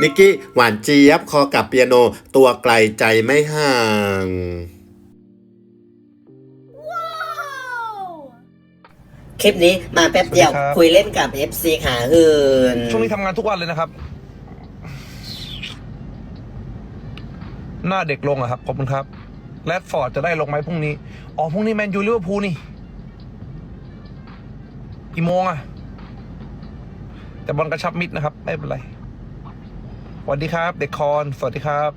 นิกกี้หวานเจี๊ยบคอกับเปียโนตัวไกลใจไม่ห่างคลิปนี้มาแป๊บเดียว สวัสดีครับ คุยเล่นกับ FC ขาหื่นช่วงนี้ทำงานทุกวันเลยนะครับ หน้าเด็กลงอะครับ ขอบคุณครับ แรดฟอร์ดจะได้ลงไหมพรุ่งนี้ อ๋อ พรุ่งนี้แมนยูลิเวอร์พูลนี่ กี่โมงอะแต่บอลกระชับมิดนะครับ ไม่เป็นไร สวัสดีครับ เด็กคอน สวัสดีครับ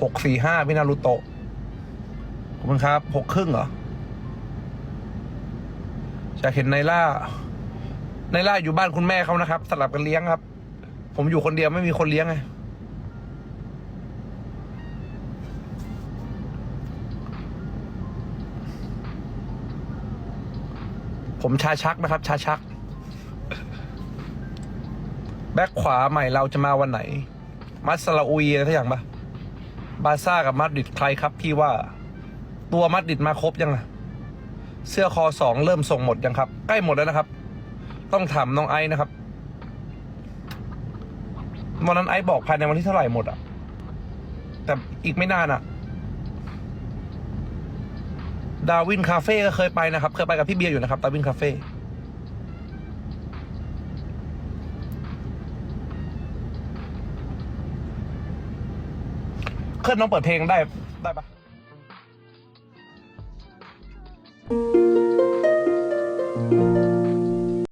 หกสี่ห้าพี่นารุโตะ ขอบคุณครับ หกครึ่งเหรออยากเห็นไนล่า ไนล่าอยู่บ้านคุณแม่เขานะครับ สลับกันเลี้ยงครับ ผมอยู่คนเดียวไม่มีคนเลี้ยงไง ผมชาชักนะครับ ชาชัก แบ็คขวาใหม่เราจะมาวันไหน มัสลาอุยอะไรทักอย่างปะบาซ่ากับมาดริดใครครับพี่ว่า ตัวมัดดิดมาครบยังอะเสื้อคอสองเริ่มส่งหมดยังครับ ใกล้หมดแล้วนะครับ ต้องถามน้องไอ้นะครับวันนั้นไอ้บอกภายในวันที่เท่าไหร่หมดอะแต่อีกไม่นานอะ ดาวินคาเฟ่ก็เคยไปนะครับ เคยไปกับพี่เบียร์อยู่นะครับ ดาวินคาเฟ่เคลื่อนน้องเปิดเพลงได้ได้ปะ